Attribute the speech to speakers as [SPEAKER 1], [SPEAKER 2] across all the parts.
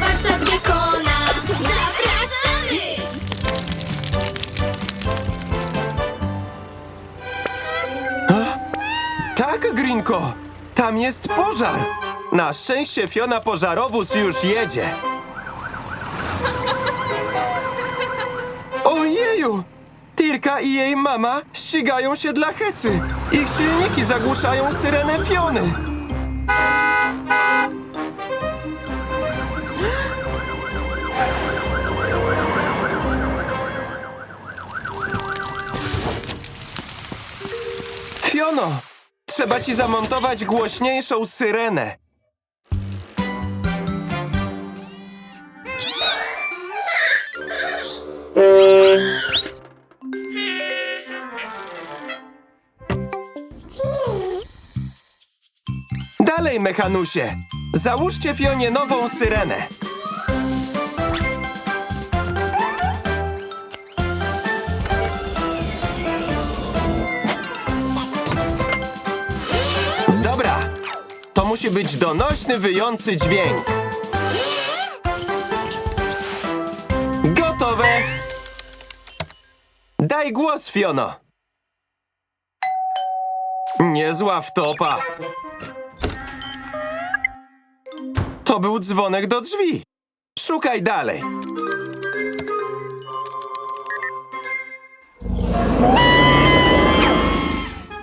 [SPEAKER 1] Warsztat Gekona. Zapraszamy!
[SPEAKER 2] Tak, Grinko, tam jest pożar. Na szczęście Fiona Pożarowóz już jedzie. Ojeju! Tirka i jej mama ścigają się dla hecy. Ich silniki zagłuszają syrenę Fiony. Trzeba ci zamontować głośniejszą syrenę. Dalej, mechanusie. Załóżcie Fionie nową syrenę. Musi być donośny, wyjący dźwięk. Gotowe! Daj głos, Fiono. Niezła wtopa. To był dzwonek do drzwi. Szukaj dalej.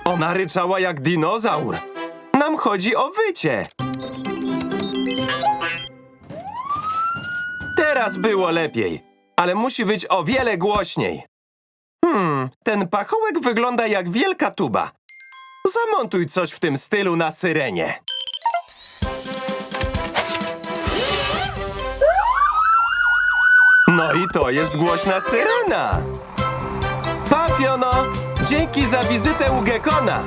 [SPEAKER 2] Ona ryczała jak dinozaur. Nam chodzi o wycie. Teraz było lepiej, ale musi być o wiele głośniej. Hmm, ten pachołek wygląda jak wielka tuba. Zamontuj coś w tym stylu na syrenie. No i to jest głośna syrena. Pa, Fiono! Dzięki za wizytę u Gekona.